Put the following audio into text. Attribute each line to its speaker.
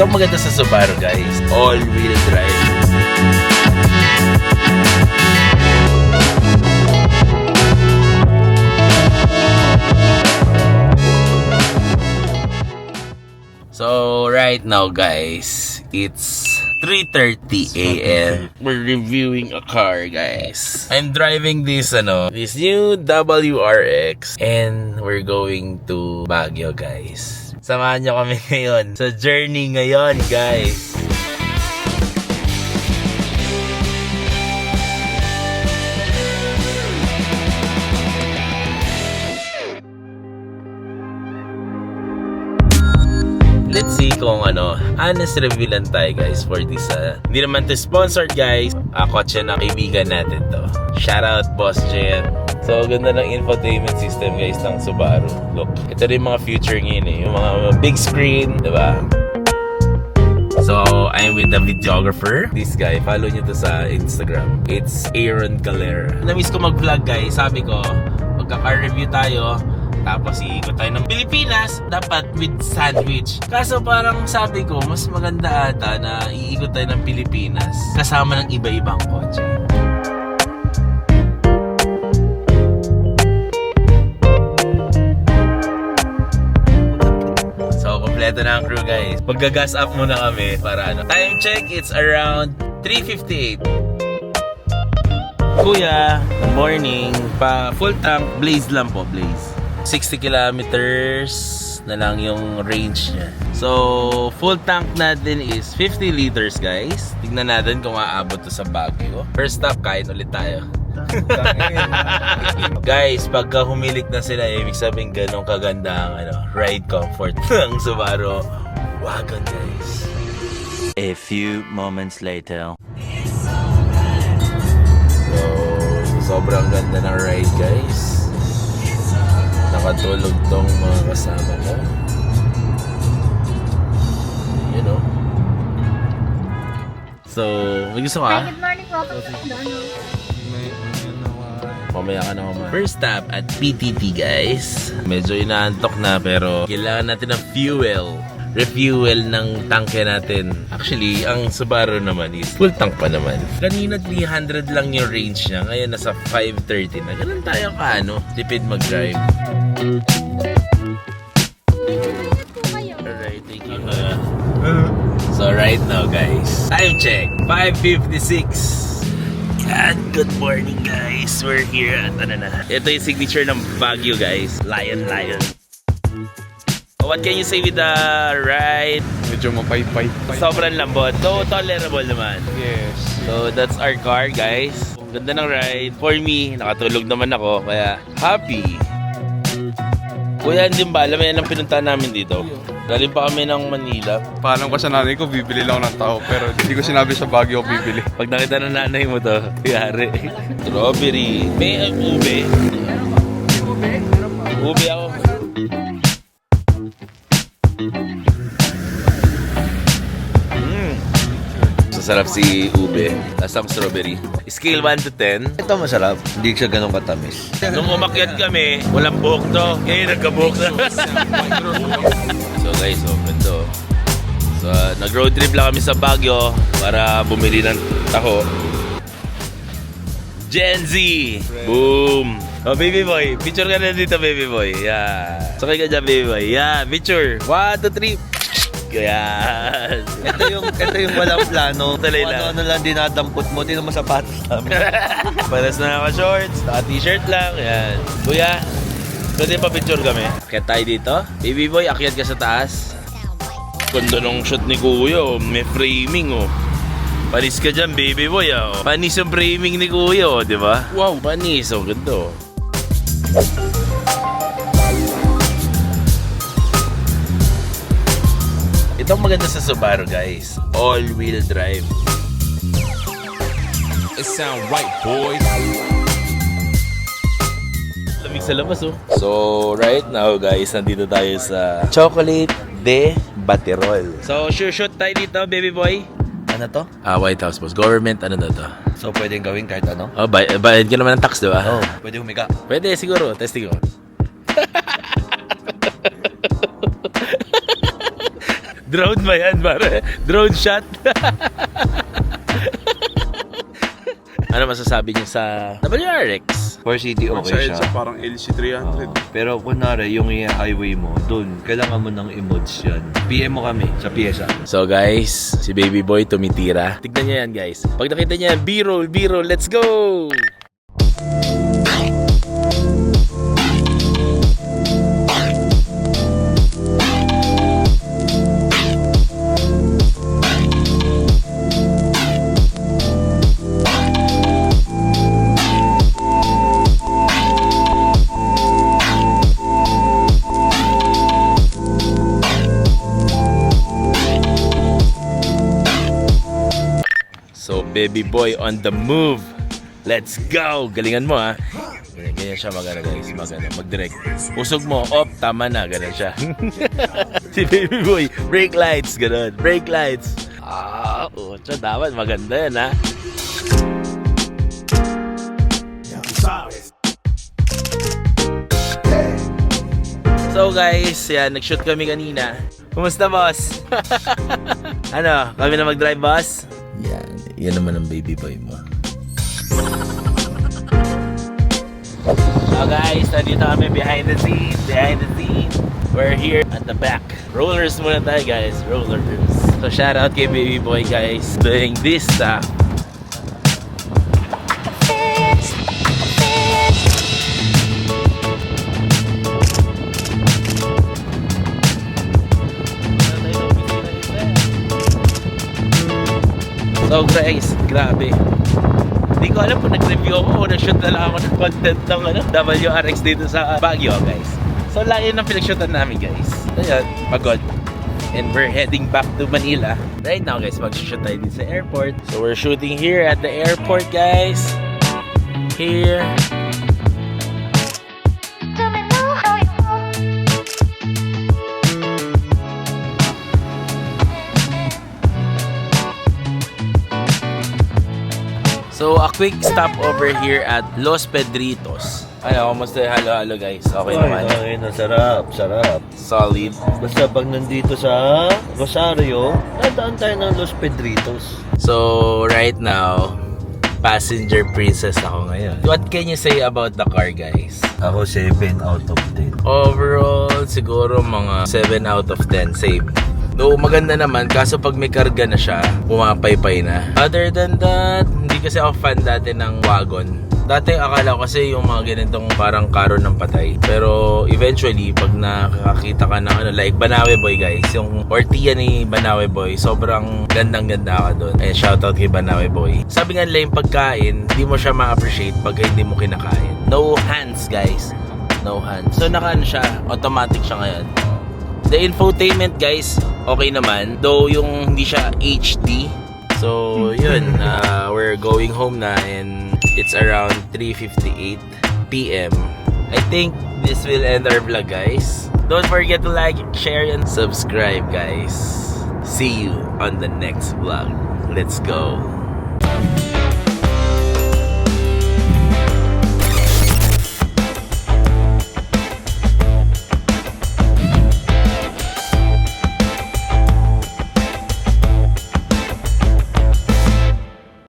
Speaker 1: Ito ang maganda sa Subaru guys. All-wheel drive. So right now guys, it's 3:30 a.m. We're reviewing a car, guys. I'm driving this ano, this new WRX and we're going to Baguio, guys. Samahan niyo kami ngayon sa journey ngayon, guys. Let's see kung ano, honest review lang tayo guys for this. Uh, hindi naman to sponsored guys. Uh, kotse na kaibigan natin to. Shout out Boss Jen. So, ganda ng infotainment system guys ng Subaru. Look, ito rin mga future ngayon eh. Yung mga big screen, di ba? So, I'm with the videographer. This guy, follow nyo to sa Instagram. It's Aaron Galera. Namiss ko mag-vlog guys. Sabi ko, magka-car review tayo. Tapos iikot tayo ng Pilipinas, dapat with sandwich. Kaso parang sabi ko, mas maganda ata na iikot tayo ng Pilipinas kasama ng iba-ibang kotse. Kompleto na ang crew guys. Magga-gas up muna kami para ano. Time check, it's around 3.58. Kuya, morning. Pa full tank, blaze lang po, blaze. 60 kilometers na lang yung range niya. So, full tank natin is 50 liters, guys. Tignan natin kung aabot to sa Baguio. First stop, kain ulit tayo. guys, pagka humilik na sila, ibig sabihin ganun kaganda ang ano, ride comfort ng Subaru wagon, guys.
Speaker 2: A few moments later.
Speaker 1: So, sobrang ganda ng ride, guys. Nakatulog tong mga kasama ko. You know. So, may gusto
Speaker 3: Hi,
Speaker 1: ka?
Speaker 3: good morning. Welcome to McDonald's.
Speaker 1: Mamaya ka na kumain. First stop at PTT, guys. Medyo inaantok na pero kailangan natin ng fuel. Refuel ng tangke natin. Actually, ang Subaru naman is full tank pa naman. Kanina 300 lang yung range niya. Ngayon nasa 530 na. Ganun tayo ka ano, tipid mag-drive. Alright, thank you. so right now guys, time check, 5.56. Yan, good morning guys. We're here at ano na. Ito yung signature ng Baguio guys. Lion, lion. What can you say with the ride?
Speaker 4: Medyo mapay-pay.
Speaker 1: Sobrang lambot. So, tolerable naman.
Speaker 4: Yes.
Speaker 1: So, that's our car, guys. Ganda ng ride. For me, nakatulog naman ako, kaya happy. Kuya, hindi ba alam yan ang pinunta namin dito? Galing pa kami ng Manila.
Speaker 4: Paalam ko sa nanay ko, bibili lang ng tao. Pero hindi ko sinabi sa Baguio ako bibili.
Speaker 1: Pag nakita ng nanay mo to, yari. Strawberry. May uh, ube. Ube ako. Mm. Sasarap si ube. Lasang strawberry. Scale 1 to 10.
Speaker 5: Ito masarap. Hindi siya ganun katamis.
Speaker 1: Nung umakyat kami, walang buhok to. Ngayon nagkabuhok na. So guys, oh, ganito. So, nag-road trip lang kami sa Baguio para bumili ng taho. Gen Z! Boom! Oh, baby boy. Picture ka na dito, baby boy. Yeah. Sakay ka dyan, baby boy. Yeah, picture. One, two, three. Yan.
Speaker 5: ito yung ito yung walang plano.
Speaker 1: Tuloy lang.
Speaker 5: ano-ano lang dinadampot mo. Tino mo sapatos namin.
Speaker 1: Paras na naka-shorts, naka-t-shirt lang. Yan. Kuya, pwede pa picture kami. Akyat tayo dito. Baby boy, akyat ka sa taas. Ganda ng shot ni Kuya, oh. may framing oh. Panis ka dyan, baby boy ah. oh. Panis yung framing ni Kuya, oh, di ba? Wow, panis. Oh, ganda oh. Ito ang maganda sa Subaru, guys. All-wheel drive.
Speaker 4: It sound right, boys.
Speaker 1: Lamig sa labas oh. So, right now guys, nandito tayo sa Chocolate de Baterol. So, sure shoot tayo dito, baby boy.
Speaker 5: ano to?
Speaker 1: Ah, White House boss. Government, ano na to?
Speaker 5: So pwedeng gawin kahit ano?
Speaker 1: Oh, bay bayad ka naman ng tax, di ba?
Speaker 5: Oh, pwede humiga.
Speaker 1: Pwede, siguro. Testing ko. Drone ba yan, pare? Drone shot? ano masasabi niyo sa WRX?
Speaker 5: For city okay siya.
Speaker 4: siya parang LC300.
Speaker 5: Oo. pero kunwari, yung highway mo, dun, kailangan mo ng emotes yan. PM mo kami sa pyesa.
Speaker 1: So guys, si baby boy tumitira. Tignan niyo yan guys. Pag nakita niya yan, B-roll, B-roll, let's go! Baby boy on the move. Let's go! Galingan mo ha. Ganyan, ganyan siya magana guys. Magana, mag-direct. Usog mo, op, tama na. Ganun siya. si baby boy, brake lights. Ganun, brake lights. Ah, oh, siya dapat maganda yan ha. So guys, yan, nag-shoot kami kanina. Kumusta boss? ano, kami na mag-drive boss? Yan, yan naman ang baby boy mo. So guys, nandito kami behind the scenes, behind the scenes. We're here at the back. Rollers muna tayo guys, rollers. So shout out kay baby boy guys, doing this stuff. So guys, grabe. Hindi ko alam kung nag-review ako o nag-shoot na lang ako ng content ng ano, WRX dito sa Baguio guys. So layo ng pinag-shootan namin guys. Ayun, pagod. And we're heading back to Manila. Right now guys, mag-shoot tayo dito sa airport. So we're shooting here at the airport guys. Here. Quick stop over here at Los Pedritos. Ano, kumusta yung halo-halo guys? Okay naman.
Speaker 5: okay na, sarap, sarap.
Speaker 1: Solid.
Speaker 5: Basta pag nandito sa Rosario, dadaan tayo ng Los Pedritos.
Speaker 1: So, right now, passenger princess ako ngayon. What can you say about the car guys?
Speaker 5: Ako 7 out of 10.
Speaker 1: Overall, siguro mga 7 out of 10 same. Though maganda naman, kaso pag may karga na siya, pumapaypay na. Other than that, hindi kasi ako fan dati ng wagon. Dati akala ko kasi yung mga ganitong parang karo ng patay. Pero eventually, pag nakakita ka ng ano, like Banawe Boy guys, yung ortiya ni Banawe Boy, sobrang gandang-ganda ka doon. Ayan, shoutout kay Banawe Boy. Sabi nga nila yung pagkain, hindi mo siya ma-appreciate pag hindi mo kinakain. No hands guys. No hands. So naka ano siya, automatic siya ngayon. The infotainment guys, okay naman. Though yung hindi siya HD. So yun, uh, we're going home na and it's around 3.58 p.m. I think this will end our vlog guys. Don't forget to like, share, and subscribe guys. See you on the next vlog. Let's go.